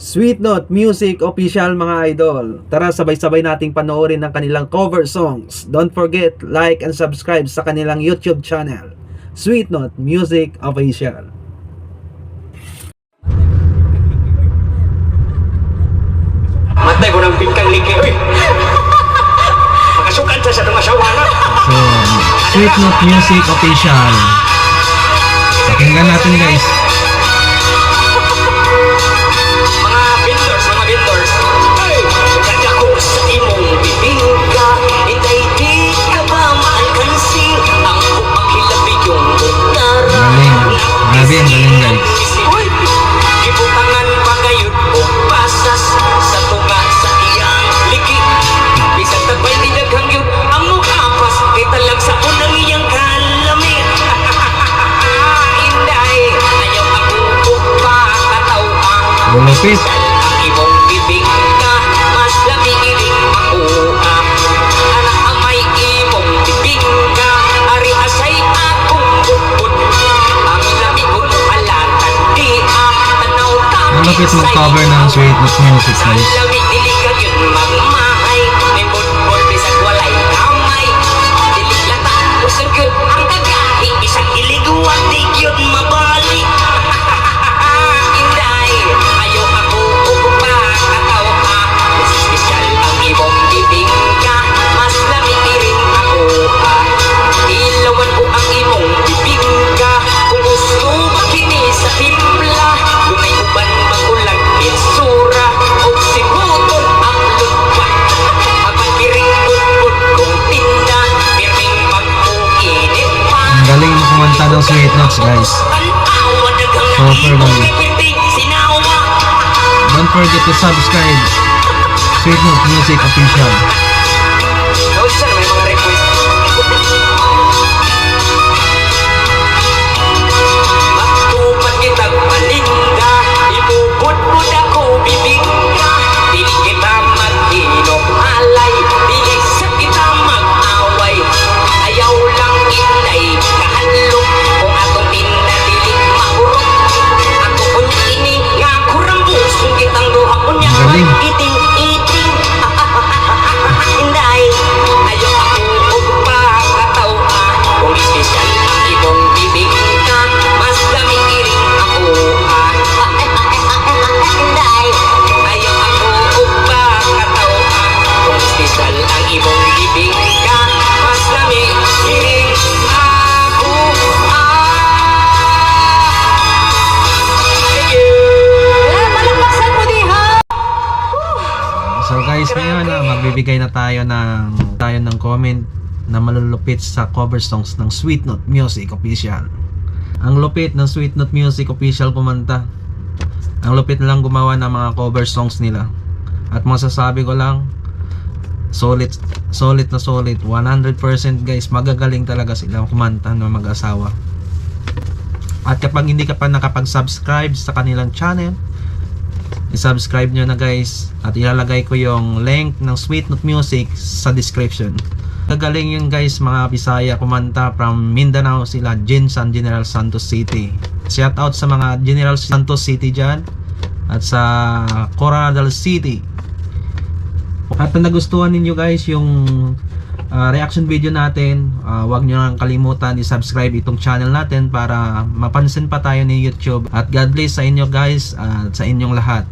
Sweet Note Music Official mga idol. Tara sabay-sabay nating panoorin ang kanilang cover songs. Don't forget, like and subscribe sa kanilang YouTube channel. Sweet Note Music Official. Matay ko ng pingkang liki. Uy! Makasukan sa sa tumasawa na. So, Sweet Note Music Official. Pakinggan natin guys. Ang imong bibig ka, mas lami iring makuha. Anak amay imong bibig ka, ari asay akong bukod. Ang lami ko halatan di ah, tanaw Malapit mag-cover ng Sweet Music guys. Kumanta ng Sweet Notes guys. Super galing. Don't forget to subscribe. Sweet Note Music Official. Matupad guys, ngayon na magbibigay na tayo ng tayo ng comment na malulupit sa cover songs ng Sweet Note Music Official. Ang lupit ng Sweet Note Music Official kumanta. Ang lupit lang gumawa ng mga cover songs nila. At masasabi ko lang, solid solid na solid 100% guys magagaling talaga sila kumanta ng mag-asawa at kapag hindi ka pa nakapag-subscribe sa kanilang channel i-subscribe nyo na guys. At ilalagay ko yung link ng Sweet Note Music sa description. Gagaling yun guys. Mga Bisaya kumanta from Mindanao sila Jinsan General Santos City. Shout out sa mga General Santos City dyan at sa Coronadal City. At nagustuhan ninyo guys yung uh, reaction video natin uh, huwag nyo lang kalimutan i-subscribe itong channel natin para mapansin pa tayo ni YouTube. At God bless sa inyo guys at sa inyong lahat